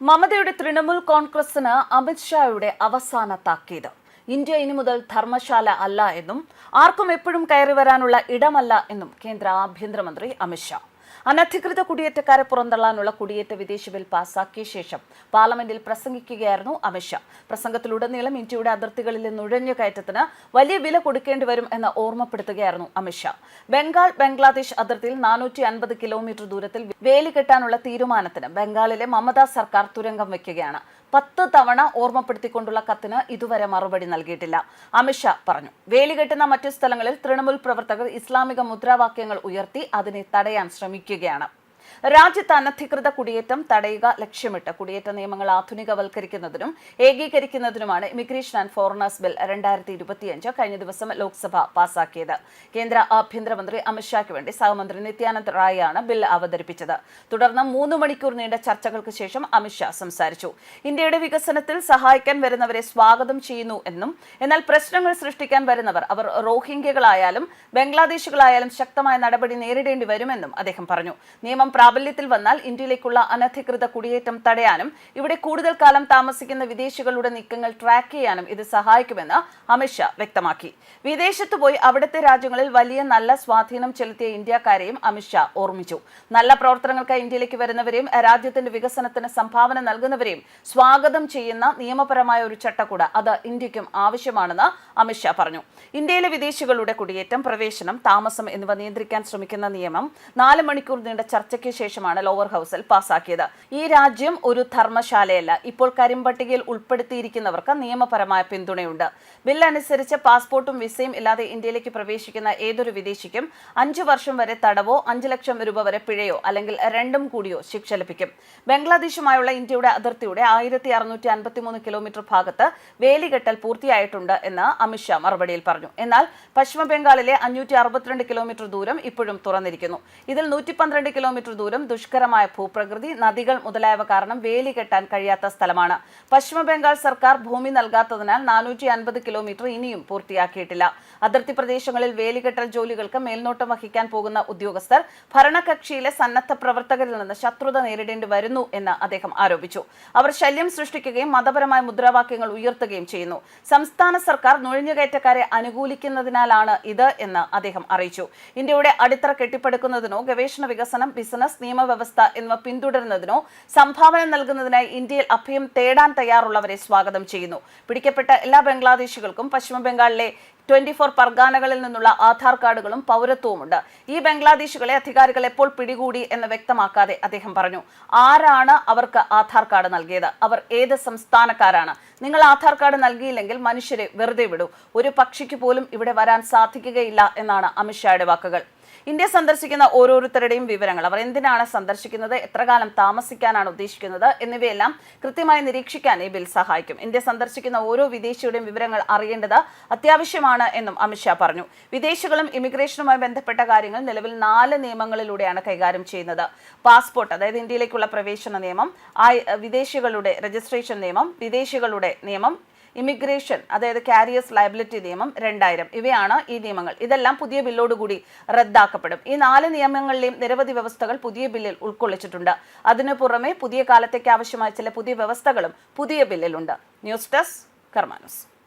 മമതയുടെ തൃണമൂൽ കോൺഗ്രസിന് അമിത്ഷായുടെ അവസാന താക്കീത്. ഇന്ത്യ ഇനി മുതൽ ധർമ്മശാല അല്ല എന്നും ആർക്കും എപ്പോഴും കയറി വരാനുള്ള ഇടമല്ല എന്നും കേന്ദ്ര ആഭ്യന്തരമന്ത്രി അമിത്ഷാ അനധികൃത കുടിയേറ്റക്കാരെ പുറന്തള്ളാനുള്ള കുടിയേറ്റ വിദേശ ബിൽ പാസാക്കിയ ശേഷം പാർലമെന്റിൽ പ്രസംഗിക്കുകയായിരുന്നു അമിത്ഷാ പ്രസംഗത്തിലുടനീളം ഇന്ത്യയുടെ അതിർത്തികളിൽ നുഴഞ്ഞുകയറ്റത്തിന് വലിയ വില കൊടുക്കേണ്ടി വരും എന്ന് ഓർമ്മപ്പെടുത്തുകയായിരുന്നു അമിത്ഷാ ബംഗാൾ ബംഗ്ലാദേശ് അതിർത്തിയിൽ നാനൂറ്റി അൻപത് കിലോമീറ്റർ ദൂരത്തിൽ വേലി കെട്ടാനുള്ള തീരുമാനത്തിന് ബംഗാളിലെ മമതാ സർക്കാർ തുരങ്കം വയ്ക്കുകയാണ്. പത്ത് തവണ ഓർമ്മപ്പെടുത്തിക്കൊണ്ടുള്ള കത്തിന് ഇതുവരെ മറുപടി നൽകിയിട്ടില്ല. അമിത്ഷാ പറഞ്ഞു. വേലികെട്ടുന്ന മറ്റു സ്ഥലങ്ങളിൽ തൃണമൂൽ പ്രവർത്തകർ ഇസ്ലാമിക മുദ്രാവാക്യങ്ങൾ ഉയർത്തി അതിനെ തടയാൻ ശ്രമിക്കുകയാണ്. രാജ്യത്ത് അനധികൃത കുടിയേറ്റം തടയുക ലക്ഷ്യമിട്ട് കുടിയേറ്റ നിയമങ്ങൾ ആധുനികവൽക്കരിക്കുന്നതിനും ഏകീകരിക്കുന്നതിനുമാണ് ഇമിഗ്രേഷൻ ആൻഡ് ഫോറിനേഴ്സ് ബിൽ രണ്ടായിരത്തി ഇരുപത്തിയഞ്ച് കഴിഞ്ഞ ദിവസം ലോക്സഭ പാസാക്കിയത്. കേന്ദ്ര ആഭ്യന്തരമന്ത്രി അമിത്ഷായ്ക്ക് വേണ്ടി സഹമന്ത്രി നിത്യാനന്ദ് റായാണ് ബിൽ അവതരിപ്പിച്ചത്. തുടർന്ന് മൂന്ന് മണിക്കൂർ നീണ്ട ചർച്ചകൾക്ക് ശേഷം അമിത്ഷാ സംസാരിച്ചു. ഇന്ത്യയുടെ വികസനത്തിൽ സഹായിക്കാൻ വരുന്നവരെ സ്വാഗതം ചെയ്യുന്നു എന്നും എന്നാൽ പ്രശ്നങ്ങൾ സൃഷ്ടിക്കാൻ വരുന്നവർ അവർ റോഹിംഗ്യകളായാലും ബംഗ്ലാദേശുകളായാലും ശക്തമായ നടപടി നേരിടേണ്ടി വരുമെന്നും അദ്ദേഹം പറഞ്ഞു. നിയമം പ്രാബല്യത്തിൽ വന്നാൽ ഇന്ത്യയിലേക്കുള്ള അനധികൃത കുടിയേറ്റം തടയാനും ഇവിടെ കൂടുതൽ കാലം താമസിക്കുന്ന വിദേശികളുടെ നീക്കങ്ങൾ ട്രാക്ക് ചെയ്യാനും ഇത് സഹായിക്കുമെന്ന് അമിത്ഷാ വ്യക്തമാക്കി. വിദേശത്ത് പോയി അവിടുത്തെ രാജ്യങ്ങളിൽ വലിയ നല്ല സ്വാധീനം ചെലുത്തിയ ഇന്ത്യക്കാരെയും അമിത്ഷാ ഓർമ്മിച്ചു. നല്ല പ്രവർത്തനങ്ങൾക്കായി ഇന്ത്യയിലേക്ക് വരുന്നവരെയും രാജ്യത്തിന്റെ വികസനത്തിന് സംഭാവന നൽകുന്നവരെയും സ്വാഗതം ചെയ്യുന്ന നിയമപരമായ ഒരു ചട്ടക്കൂട് അത് ഇന്ത്യക്കും ആവശ്യമാണെന്ന് അമിത്ഷാ പറഞ്ഞു. ഇന്ത്യയിലെ വിദേശികളുടെ കുടിയേറ്റം പ്രവേശനം താമസം എന്നിവ നിയന്ത്രിക്കാൻ ശ്രമിക്കുന്ന നിയമം നാല് മണിക്കൂർ നീണ്ട ചർച്ചയ്ക്ക് ശേഷമാണ് ലോവർ ഹൗസിൽ പാസാക്കിയത്. ഈ രാജ്യം ഒരു ധർമ്മശാലയല്ല. ഇപ്പോൾ കരിമ്പട്ടികയിൽ ഉൾപ്പെടുത്തിയിരിക്കുന്നവർക്ക് നിയമപരമായ പിന്തുണയുണ്ട്. ബിൽ അനുസരിച്ച് പാസ്പോർട്ടും വിസയും ഇല്ലാതെ ഇന്ത്യയിലേക്ക് പ്രവേശിക്കുന്ന ഏതൊരു വിദേശിക്കും അഞ്ചു വർഷം വരെ തടവോ അഞ്ചു ലക്ഷം രൂപ വരെ പിഴയോ അല്ലെങ്കിൽ രണ്ടും കൂടിയോ ശിക്ഷ ലഭിക്കും. ബംഗ്ലാദേശുമായുള്ള ഇന്ത്യയുടെ അതിർത്തിയുടെ ആയിരത്തി അറുന്നൂറ്റി അൻപത്തിമൂന്ന് കിലോമീറ്റർ ഭാഗത്ത് വേലികെട്ടൽ പൂർത്തിയായിട്ടുണ്ട് എന്ന് അമിത്ഷാ മറുപടിയിൽ പറഞ്ഞു. എന്നാൽ പശ്ചിമ ബംഗാളിലെ അഞ്ഞൂറ്റി അറുപത്തിരണ്ട് കിലോമീറ്റർ ദൂരം ഇപ്പോഴും തുറന്നിരിക്കുന്നു. ഇതിൽ നൂറ്റി പന്ത്രണ്ട് കിലോമീറ്റർ ദൂരം ദുഷ്കരമായ ഭൂപ്രകൃതി നദികൾ മുതലായവ കാരണം വേലി കെട്ടാൻ കഴിയാത്ത സ്ഥലമാണ്. പശ്ചിമ ബംഗാൾ സർക്കാർ ഭൂമി നൽകാത്തതിനാൽ നാനൂറ്റി അൻപത് കിലോമീറ്റർ ഇനിയും പൂർത്തിയാക്കിയിട്ടില്ല. അതിർത്തി പ്രദേശങ്ങളിൽ വേലികെട്ടൽ ജോലികൾക്ക് മേൽനോട്ടം വഹിക്കാൻ പോകുന്ന ഉദ്യോഗസ്ഥർ ഭരണകക്ഷിയിലെ സന്നദ്ധ പ്രവർത്തകരിൽ നിന്ന് ശത്രുത നേരിടേണ്ടി വരുന്നു എന്ന് അദ്ദേഹം ആരോപിച്ചു. അവർ ശല്യം സൃഷ്ടിക്കുകയും മതപരമായ മുദ്രാവാക്യങ്ങൾ ഉയർത്തുകയും ചെയ്യുന്നു. സംസ്ഥാന സർക്കാർ നുഴഞ്ഞുകയറ്റക്കാരെ അനുകൂലിക്കുന്നതിനാലാണ് ഇത് എന്ന് അദ്ദേഹം അറിയിച്ചു. ഇന്ത്യയുടെ അടിത്തറ കെട്ടിപ്പടുക്കുന്നതിനോ ഗവേഷണ വികസനം ബിസിനസ് നിയമവ്യവസ്ഥ എന്നിവ പിന്തുടരുന്നതിനോ സംഭാവന നൽകുന്നതിനായി ഇന്ത്യയിൽ അഭയം തേടാൻ തയ്യാറുള്ളവരെ സ്വാഗതം ചെയ്യുന്നു. പിടിക്കപ്പെട്ട എല്ലാ ബംഗ്ലാദേശികൾക്കും പശ്ചിമ ബംഗാളിലെ ട്വന്റി ഫോർ പർഗാനകളിൽ നിന്നുള്ള ആധാർ കാർഡുകളും പൗരത്വവുമുണ്ട്. ഈ ബംഗ്ലാദേശികളെ അധികാരികൾ എപ്പോൾ പിടികൂടി എന്ന് വ്യക്തമാക്കാതെ അദ്ദേഹം പറഞ്ഞു ആരാണ് അവർക്ക് ആധാർ കാർഡ് നൽകിയത്? അവർ ഏത് സംസ്ഥാനക്കാരാണ്? നിങ്ങൾ ആധാർ കാർഡ് നൽകിയില്ലെങ്കിൽ മനുഷ്യരെ വെറുതെ വിടൂ. ഒരു പക്ഷിക്ക് പോലും ഇവിടെ വരാൻ സാധിക്കുകയില്ല എന്നാണ് അമിത്ഷായുടെ വാക്കുകൾ. ഇന്ത്യ സന്ദർശിക്കുന്ന ഓരോരുത്തരുടെയും വിവരങ്ങൾ. അവർ എന്തിനാണ് സന്ദർശിക്കുന്നത്? എത്ര കാലം താമസിക്കാനാണ് ഉദ്ദേശിക്കുന്നത്? എന്നിവയെല്ലാം കൃത്യമായി നിരീക്ഷിക്കാൻ ഈ ബിൽ സഹായിക്കും. ഇന്ത്യ സന്ദർശിക്കുന്ന ഓരോ വിദേശിയുടെയും വിവരങ്ങൾ അറിയേണ്ടത് അത്യാവശ്യമാണ് എന്നും അമിത്ഷാ പറഞ്ഞു. വിദേശികളും ഇമിഗ്രേഷനുമായി ബന്ധപ്പെട്ട കാര്യങ്ങൾ നിലവിൽ നാല് നിയമങ്ങളിലൂടെയാണ് കൈകാര്യം ചെയ്യുന്നത്. പാസ്പോർട്ട് അതായത് ഇന്ത്യയിലേക്കുള്ള പ്രവേശന നിയമം വിദേശികളുടെ രജിസ്ട്രേഷൻ നിയമം വിദേശികളുടെ നിയമം ഇമിഗ്രേഷൻ അതായത് കാരിയേഴ്സ് ലയബിലിറ്റി നിയമം രണ്ടായിരം. ഇവയാണ് ഈ നിയമങ്ങൾ. ഇതെല്ലാം പുതിയ ബില്ലോടുകൂടി റദ്ദാക്കപ്പെടും. ഈ നാല് നിയമങ്ങളിലെയും നിരവധി വ്യവസ്ഥകൾ പുതിയ ബില്ലിൽ ഉൾക്കൊള്ളിച്ചിട്ടുണ്ട്. അതിനു പുറമെ പുതിയ കാലത്തേക്ക് ആവശ്യമായ ചില പുതിയ വ്യവസ്ഥകളും പുതിയ ബില്ലിലുണ്ട്. News desk കർമാനസ്.